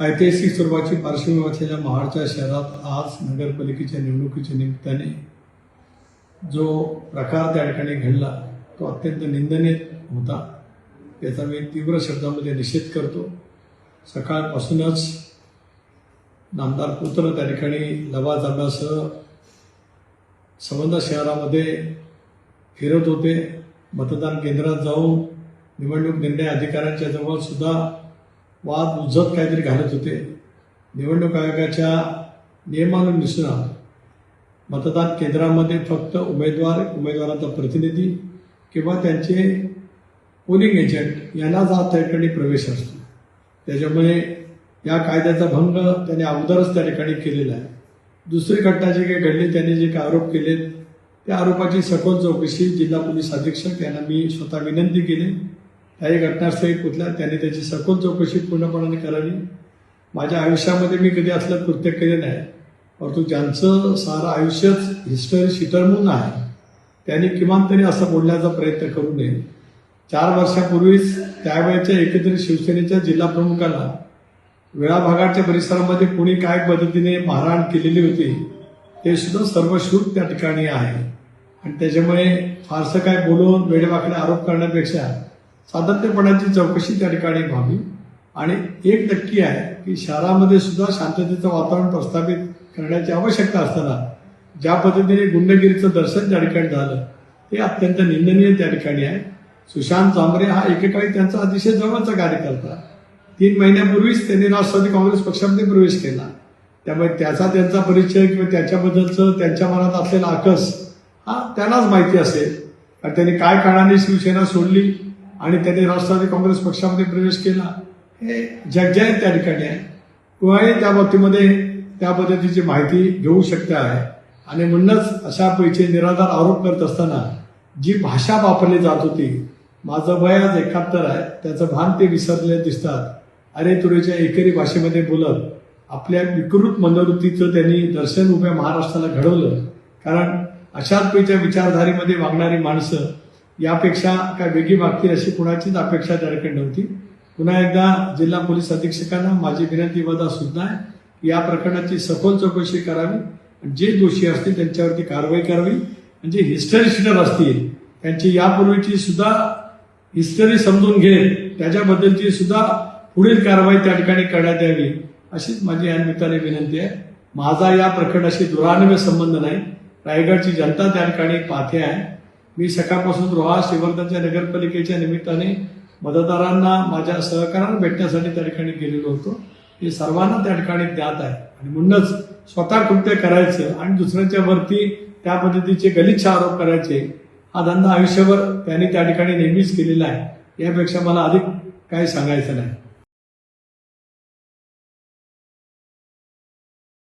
ऐतिहासिक स्वरूपाची पार्श्वभूमी असलेल्या महाडच्या शहरात आज नगरपालिकेच्या निवडणुकीच्या निमित्ताने जो प्रकार त्या ठिकाणी घडला तो अत्यंत निंदनीय होता. त्याचा मी तीव्र शब्दामध्ये निषेध करतो. सकाळपासूनच नामदार पुत्र त्या ठिकाणी लवाजम्यासह संबंध शहरामध्ये फिरत होते. मतदान केंद्रात जाऊन निवडणूक निर्णय अधिकाऱ्यांच्या जवळ सुद्धा वाद उजत काहीतरी घालत होते. निवडणूक आयोगाच्या नियमानुसार मतदान केंद्रामध्ये फक्त उमेदवार उमेदवाराचा प्रतिनिधी किंवा त्यांचे पोलिंग एजंट यांना जात त्या ठिकाणी प्रवेश असतो. त्याच्यामुळे या कायद्याचा भंग त्याने अगोदरच त्या ठिकाणी केलेला आहे. दुसरी घटना जी काही घडली त्यांनी जे काही आरोप केलेत त्या आरोपाची सखोल चौकशी जिल्हा पोलीस अधीक्षक यांना मी स्वतः विनंती केली. काही घटनास्थळी कुठल्या त्याने त्याची सखोल चौकशी पूर्णपणाने करावी. माझ्या आयुष्यामध्ये मी कधी असलं कृत्य केलं नाही. परंतु ज्यांचं सारं आयुष्यच हिस्टरी शीटर आहे त्यांनी किमान तरी असं बोलण्याचा प्रयत्न करू नये. चार वर्षापूर्वीच त्यावेळेच्या एकत्रित शिवसेनेच्या जिल्हा प्रमुखांना वेळाभागाच्या परिसरामध्ये कोणी काय पद्धतीने मारहाण केलेली होती ते सुद्धा सर्वश्रुत त्या ठिकाणी आहे. आणि त्याच्यामुळे फारसं काय बोलून वेळेवाकडे आरोप करण्यापेक्षा सातत्यपणाची चौकशी त्या ठिकाणी व्हावी. आणि एक नक्की आहे की शहरामध्ये सुद्धा शांततेचं वातावरण प्रस्थापित करण्याची आवश्यकता असताना ज्या पद्धतीने गुंडगिरीचं दर्शन त्या ठिकाणी झालं ते अत्यंत निंदनीय त्या ठिकाणी आहे. सुशांत चांबरे हा एकेकाळी त्यांचा अतिशय जवळचा कार्यकर्ता. तीन महिन्यापूर्वीच त्यांनी राष्ट्रवादी काँग्रेस पक्षामध्ये प्रवेश केला. त्यामुळे त्याचा त्यांचा परिचय किंवा त्याच्याबद्दलचं त्यांच्या मनात असलेला आकस हा त्यांनाच माहिती असेल. त्यांनी काय कारणाने शिवसेना सोडली आणि त्यांनी राष्ट्रवादी काँग्रेस पक्षामध्ये प्रवेश केला. हे जगजाहीर त्या ठिकाणी आहे. कुणाही त्या बाबतीमध्ये त्या पद्धतीची माहिती घेऊ शकते आहे. आणि म्हणूनच अशा पैसे निराधार आरोप करत असताना जी भाषा वापरली जात होती माझं वय आज एकाहत्तर आहे त्याचं भान ते विसरले दिसतात. अरे तुरेच्या एकेरी भाषेमध्ये बोलत आपल्या विकृत मनोवृत्तीचं त्यांनी दर्शन उभ्या महाराष्ट्राला घडवलं. कारण अशाच पैच्या विचारधारेमध्ये वागणारी माणसं यापेक्षा काय वेगळी मागतील अशी कुणाचीच अपेक्षा त्या ठिकाणी नव्हती. पुन्हा एकदा जिल्हा पोलीस अधीक्षकांना माझी विनंती वदा सुद्धा आहे. की या प्रकरणाची सखोल चौकशी करावी आणि जे दोषी असतील त्यांच्यावरती कारवाई करावी. म्हणजे हिस्टरी शिटर असतील त्यांची यापूर्वीची सुद्धा हिस्टरी समजून घेत त्याच्याबद्दलची सुद्धा पुढील कारवाई त्या ठिकाणी करण्यात यावी अशीच माझी या निमित्ताने विनंती आहे. माझा या प्रकरणाशी दुरान्वय संबंध नाही. रायगडची जनता त्या ठिकाणी पाथे आहे. मी सकाळपासून रोहा श्रीवर्धनच्या नगरपालिकेच्या निमित्ताने मतदारांना माझ्या सहकार्यानं भेटण्यासाठी त्या ठिकाणी गेलेलो होतो. हे सर्वांना त्या ठिकाणी ज्ञात आहे. आणि म्हणूनच स्वतः कृत्य करायचं आणि दुसऱ्यांच्या वरती त्या पद्धतीचे गलिच्छ आरोप करायचे हा धंदा आयुष्यभर त्यांनी त्या ठिकाणी नेहमीच केलेला आहे. यापेक्षा मला अधिक काही सांगायचं नाही.